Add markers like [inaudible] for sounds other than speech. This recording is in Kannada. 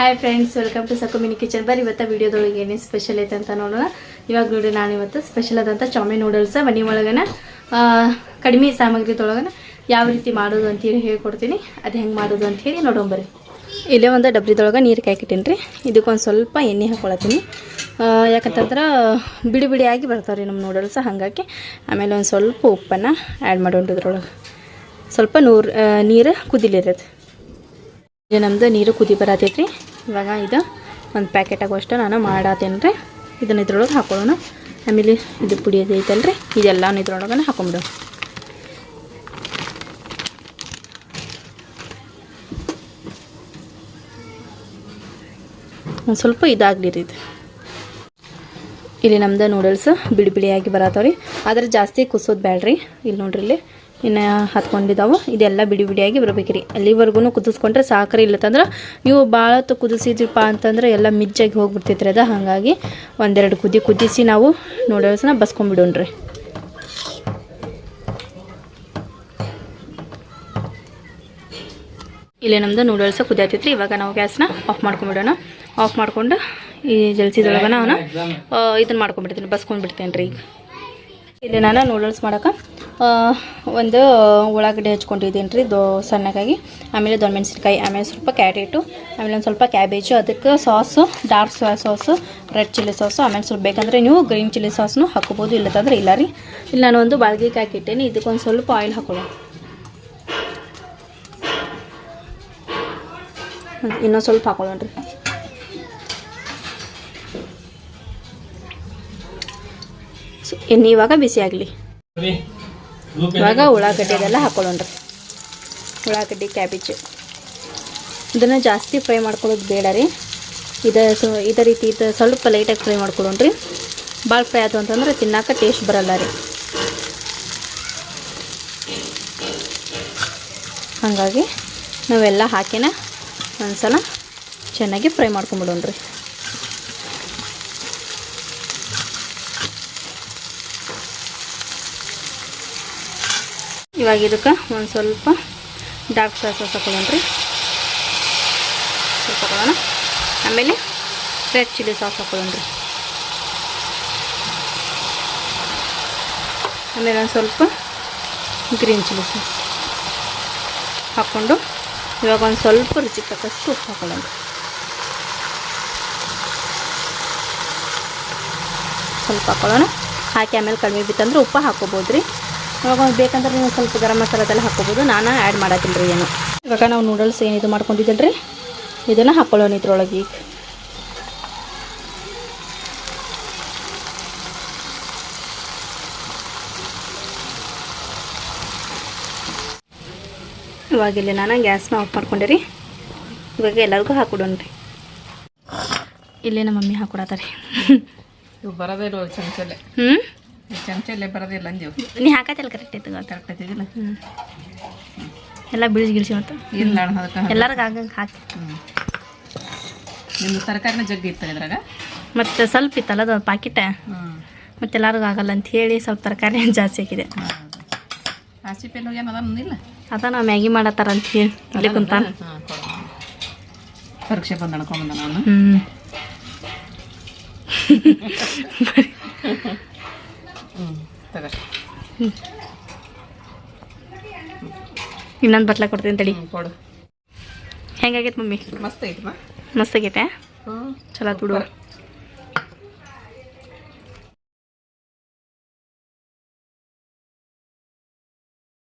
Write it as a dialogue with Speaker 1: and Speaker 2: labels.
Speaker 1: Hi friends welcome to Saku mini kitchen ಬರ್ ಇವತ್ತು ವೀಡಿಯೋದೊಳಗೆ ಏನೇನು ಸ್ಪೆಷಲ್ ಐತೆ ಅಂತ ನೋಡೋಣ. ಇವಾಗ ನೋಡಿ ನಾನು ಇವತ್ತು ಸ್ಪೆಷಲ್ ಆದಂಥ ಚೌಮೀನ್ ನೂಡಲ್ಸ ಮನೆ ಒಳಗನ ಕಡಿಮೆ ಸಾಮಗ್ರಿದೊಳಗನ ಯಾವ ರೀತಿ ಮಾಡೋದು ಅಂತೇಳಿ ಹೇಳ್ಕೊಡ್ತೀನಿ. ಅದು ಹೆಂಗೆ ಮಾಡೋದು ಅಂತ ಹೇಳಿ ನೋಡೋಣ ಬರ್ರಿ. ಇಲ್ಲೇ ಒಂದು ಡಬ್ರಿದೊಳಗೆ ನೀರು ಕಾಯ್ಕಿಟ್ಟೀನಿ ರೀ. ಇದಕ್ಕೊಂದು ಸ್ವಲ್ಪ ಎಣ್ಣೆ ಹಾಕೊಳತ್ತೀನಿ. ಯಾಕಂತಂದ್ರೆ ಬಿಡಿ ಬಿಡಿಯಾಗಿ ಬರ್ತಾವೆ ರೀ ನಮ್ಮ ನೂಡಲ್ಸ್ ಹಾಗಾಗಿ. ಆಮೇಲೆ ಒಂದು ಸ್ವಲ್ಪ ಉಪ್ಪನ್ನು ಆ್ಯಡ್ ಮಾಡೋಣ ಇದ್ರೊಳಗೆ. ಸ್ವಲ್ಪ ನೂರು ನೀರು ಕುದಿಲಿರೋದು ಈಗ ನಮ್ದು ನೀರು ಕುದಿ ಬರತೈತ್ರಿ. ಇವಾಗ ಇದು ಒಂದು ಪ್ಯಾಕೆಟ್ ಆಗುವಷ್ಟು ನಾನು ಮಾಡತ್ತೇನೆ ರೀ ಇದನ್ನ ಇದ್ರೊಳಗೆ ಹಾಕೊಳ್ಳೋಣ. ಆಮೇಲೆ ಇದು ಪುಡಿ ಅದೈತಲ್ಲ ರೀ ಇದೆಲ್ಲನೂ ಇದ್ರೊಳಗೆ ಹಾಕೊಂಬಿಡೋಣ ಒಂದು ಸ್ವಲ್ಪ ಇದಾಗಲಿ ರೀ ಇದು. ಇಲ್ಲಿ ನಮ್ದು ನೂಡಲ್ಸ್ ಬಿಡಿ ಬಿಡಿಯಾಗಿ ಬರತ್ತವ್ರಿ ಆದ್ರೆ ಜಾಸ್ತಿ ಕುಸೋದು ಬೇಡ್ರಿ ಇಲ್ಲಿ ನೋಡ್ರಿ ಇಲ್ಲಿ. ಇನ್ನು ಹತ್ಕೊಂಡಿದ್ದಾವೆ ಇದೆಲ್ಲ ಬಿಡಿ ಬಿಡಿಯಾಗಿ ಬರಬೇಕ್ರಿ. ಅಲ್ಲಿವರೆಗೂ ಕುದಿಸ್ಕೊಂಡ್ರೆ ಸಾಕ್ರಿ ಇಲ್ಲತ್ತಂದ್ರೆ ನೀವು ಭಾಳ ಹೊತ್ತು ಕುದಿಸಿದ್ರಿಪ್ಪ ಅಂತಂದ್ರೆ ಎಲ್ಲ ಮಿಜ್ಜಾಗಿ ಹೋಗ್ಬಿಡ್ತೈತ್ರಿ ಅದು. ಹಾಗಾಗಿ ಒಂದೆರಡು ಕುದಿ ಕುದಿಸಿ ನಾವು ನೂಡಲ್ಸ್ನ ಬಸ್ಕೊಂಡ್ಬಿಡೋಣ್ರಿ ಇಲ್ಲಿ ನಮ್ಮದು ನೂಡಲ್ಸ್ ಕುದಿಯತ್ತೈತ್ರಿ. ಇವಾಗ ನಾವು ಗ್ಯಾಸ್ನ ಆಫ್ ಮಾಡ್ಕೊಂಬಿಡೋಣ. ಆಫ್ ಮಾಡಿಕೊಂಡು ಈ ಜಲ್ಸಿದೊಳಗನ ಅವನ ಇದನ್ನು ಮಾಡ್ಕೊಂಡ್ಬಿಡ್ತೀನಿ. ಬಸ್ಕೊಂಡ್ಬಿಡ್ತೇನೆ ರೀ ಈಗ. ಇಲ್ಲಿ ನಾನು ನೂಡಲ್ಸ್ ಮಾಡೋಕೆ ಒಂದು ಉಳ್ಳಾಗಡ್ಡೆ ಹಚ್ಕೊಂಡಿದ್ದೀನಿ ರೀ ದೋ, ಸಣ್ಣಗಾಗಿ. ಆಮೇಲೆ ದೊಣ್ಣೆ ಮೆಣಸಿನ್ಕಾಯಿ ಆಮೇಲೆ ಸ್ವಲ್ಪ ಕ್ಯಾರೆಟು ಆಮೇಲೆ ಒಂದು ಸ್ವಲ್ಪ ಕ್ಯಾಬೇಜು ಅದಕ್ಕೆ sauce dark soya sauce red chilli sauce ಆಮೇಲೆ ಸ್ವಲ್ಪ ಬೇಕಂದರೆ ನೀವು ಗ್ರೀನ್ ಚಿಲ್ಲಿ ಸಾಸ್ನು ಹಾಕೋಬೋದು ಇಲ್ಲದಂದ್ರೆ ಇಲ್ಲ ರೀ. ಇಲ್ಲಿ ನಾನು ಒಂದು ಬಾಳ್ಗೆ ಹಾಕಿಟ್ಟೇನೆ, ಇದಕ್ಕೊಂದು ಸ್ವಲ್ಪ ಆಯಿಲ್ ಹಾಕೊಳ್ಳೋಣ. ಇನ್ನೊಂದು ಸ್ವಲ್ಪ ಹಾಕೊಳ್ಳೋಣ ರೀ ಎಣ್ಣೆ ಇವಾಗ ಬಿಸಿ ಆಗಲಿ. ಇವಾಗ ಉಳ್ಳಾಗಡ್ಡಿ ಅದೆಲ್ಲ ಹಾಕೊಳ್ಳೋಣ ರೀ ಉಳ್ಳಾಗಡ್ಡಿ ಕ್ಯಾಬೇಜ್. ಇದನ್ನು ಜಾಸ್ತಿ ಫ್ರೈ ಮಾಡ್ಕೊಳ್ಳೋದು ಬೇಡ ರೀ. ಇದು ಸೊ ಇದೇ ರೀತಿ ಇದು ಸ್ವಲ್ಪ ಲೈಟಾಗಿ ಫ್ರೈ ಮಾಡ್ಕೊಳ್ಳೋಣ ರೀ ಭಾಳ ಫ್ರೈ ಆಯ್ತು ಅಂತಂದ್ರೆ ತಿನ್ನೋಕೆ ಟೇಸ್ಟ್ ಬರಲ್ಲ ರೀ. ಹಾಗಾಗಿ ನಾವೆಲ್ಲ ಹಾಕಿನ ಒಂದ್ಸಲ ಚೆನ್ನಾಗಿ ಫ್ರೈ ಮಾಡ್ಕೊಂಬಿಡೋಣ ಇವಾಗ ಇದಕ್ಕೆ ಒಂದು ಸ್ವಲ್ಪ ಡಾರ್ಕ್ ಸಾಸ್ ಹಾಕೊಳ್ಳೋಣ ರೀ. ಸ್ವಲ್ಪ ಹಾಕೊಳ್ಳೋಣ ಆಮೇಲೆ ರೆಡ್ ಚಿಲ್ಲಿ ಸಾಸ್ ಹಾಕೊಳ್ಳೋಣ ರೀ. ಆಮೇಲೆ ಒಂದು ಸ್ವಲ್ಪ ಗ್ರೀನ್ ಚಿಲ್ಲಿ ಸಾಸ್ ಹಾಕ್ಕೊಂಡು ಇವಾಗ ಒಂದು ಸ್ವಲ್ಪ ರುಚಿ ತಕ್ಕಷ್ಟು ಉಪ್ಪು ಹಾಕೊಳ್ಳೋಣ ಸ್ವಲ್ಪ ಹಾಕೊಳ್ಳೋಣ. ಹಾಕಿ ಆಮೇಲೆ ಕಡಿಮೆ ಬಿತ್ತಂದ್ರೆ ಉಪ್ಪು ಹಾಕೋಬೋದು ರೀ. ಇವಾಗ ಬೇಕಂದ್ರೆ ನೀವು ಸ್ವಲ್ಪ ಗರಂ ಮಸಾಲದೆಲ್ಲ ಹಾಕೋಬೋದು ನಾನು ಆ್ಯಡ್ ಮಾಡತ್ತಿಲ್ಲ ರೀ ಏನು. ಇವಾಗ ನಾವು ನೂಡಲ್ಸ್ ಏನು ಇದು ಮಾಡ್ಕೊಂಡಿದ್ದಿಲ್ಲ ರೀ ಇದನ್ನು ಹಾಕ್ಕೊಳ್ಳೋಣ ಇದ್ರೊಳಗೆ ಈಗ. ಇವಾಗ ಇಲ್ಲಿ ನಾನು ಗ್ಯಾಸ್ನ ಆಫ್ ಮಾಡ್ಕೊಂಡೆ ರೀ. ಇವಾಗ ಎಲ್ಲರಿಗೂ ಹಾಕ್ಕೊಡೋಣ ರೀ. ಇಲ್ಲೇ ನಮ್ಮ ಮಮ್ಮಿ
Speaker 2: ಚಮಚಲ್ಲೇ
Speaker 1: ಹ್ಞೂ
Speaker 2: ಚಮಚಲ್ಲೇ ಬರೋದಿಲ್ಲ ಅಂದೆವು
Speaker 1: ನೀ ಹಾಕತ್ತಲ್ಲ ಕರೆಕ್ಟ್ ಐತೆ
Speaker 2: ಕರೆಕ್ಟ್ ಐತಿದಿಲ್ಲ
Speaker 1: ಎಲ್ಲ ಬಿಳಿಸಿ ಗಿಳಿಸಿ ಮತ್ತು
Speaker 2: ಇಲ್ಲ ಅದಕ್ಕೆ
Speaker 1: ಎಲ್ಲರಿಗೂ ಆಗಂಗೆ ಹಾಕಿ.
Speaker 2: ನಿಮ್ದು ತರಕಾರಿನ ಜಗ್ಗಿ ಇತ್ತು ಇದ್ರಾಗ?
Speaker 1: ಮತ್ತು ಸ್ವಲ್ಪ ಇತ್ತಲ್ಲ ಅದು ಪಾಕಿಟ? ಮತ್ತೆ ಎಲ್ಲರಿಗೂ ಆಗಲ್ಲ ಅಂತ ಹೇಳಿ ಸ್ವಲ್ಪ ತರಕಾರಿ [laughs] ಜಾಸ್ತಿ ಹಾಕಿದೆ.
Speaker 2: ಆಸಿ ಪೆನ್ ಹೋಗ್ಯಾನ ಅದ ಇಲ್ಲ?
Speaker 1: ಅದ ನಾವು ಮ್ಯಾಗಿ ಮಾಡತ್ತಾರ ಅಂತ ಹೇಳಿ. ಇಲ್ಲಿ ಕುಂತ
Speaker 2: ಹಾಂ ಪರೀಕ್ಷೆ ಬಂದು ಅನ್ಕೊಂಬಂದ ನಾನು
Speaker 1: ಹ್ಞೂ [laughs] ಇನ್ನೊಂದು ಬಟ್ಲ ಕೊಡ್ತೀನಿ ತಡಿ.
Speaker 2: ಕೊಡು.
Speaker 1: ಹೆಂಗಾಗೈತೆ ಮಮ್ಮಿ?
Speaker 2: ಮಸ್ತ್ ಐತಿ
Speaker 1: ಮಸ್ತ್ ಆಗೈತೆ? ಚಲೋ ಬಿಡು